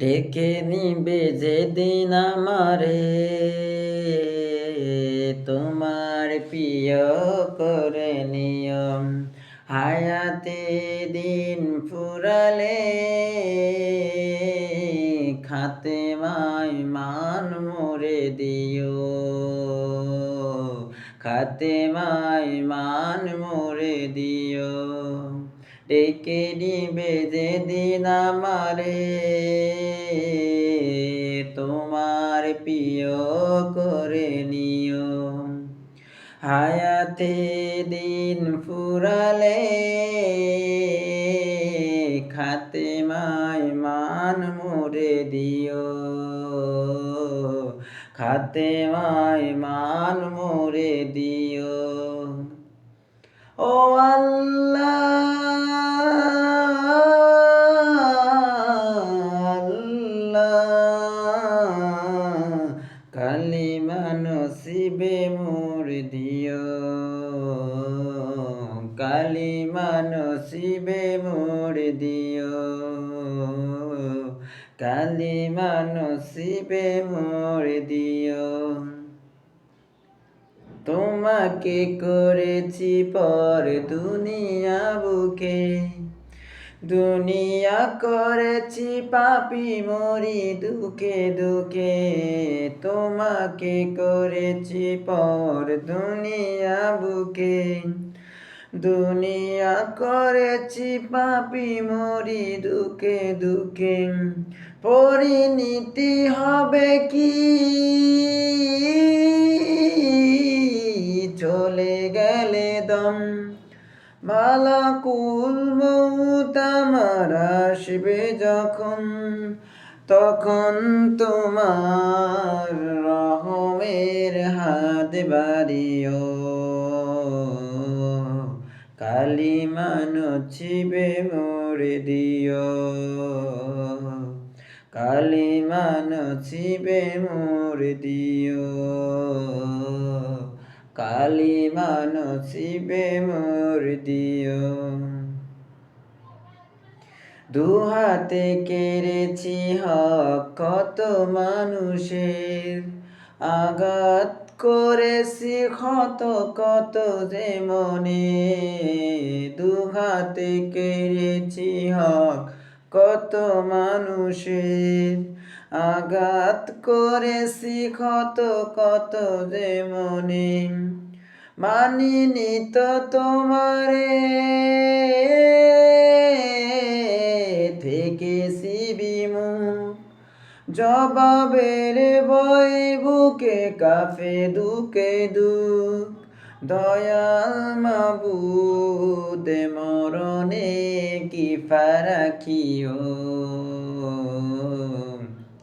ডেকে নিবে যেদিন আমারে। তোমার প্রিয় করে নিয়ম, হায়াতে দিন ফুরালে। খাতে মাই মান মোরে দিও খাতে মাই মান মোরে দিও। ডেকে নিবে যেদিন আমারে। তোমার প্রিয় করে নিও। হায়াতে দিন ফুরালে খাতে মাই মান মোরে দিও। খাতে মাই মান মোরে দিও। ও দিও। কালিমা নসিবে মোর দিও। কালিমা নসিবে মোর দিও। তোমাকে করেছি পর দুনিয়া বুকে। দুনিয়া করেছি পাপি মরি দুকে দুকে তোমাকে করেছি পর দুনিয়া বুকে। দুনিয়া করেছি পাপি মরি দুকে দুকে পরিণীতি হবে কি? চলে গেলে দম। মালাকুল মৌত আমার যখন, তখন তোমার রহমের হাত বাড়িও। কালিমা নচিবে মোরে দিও। কালিমা নচিবে মোরে দিও। কালিমা নচিবে মোর দিও। দুহাতে কেড়েছি হক কত মানুষের, আঘাত করেছি ক্ষত কত যে মনে দুহাতে কেড়েছি হক কত মানুষের আঘাত করেছি ক্ষত কত যে মনে। মানিনি তো তোমারে, থেকেছি বিমুখ। জবাবের বই বুকে, কাফে দুকে দুঃখ। দয়াল মাবুদ, মরণে কি ফারাকিও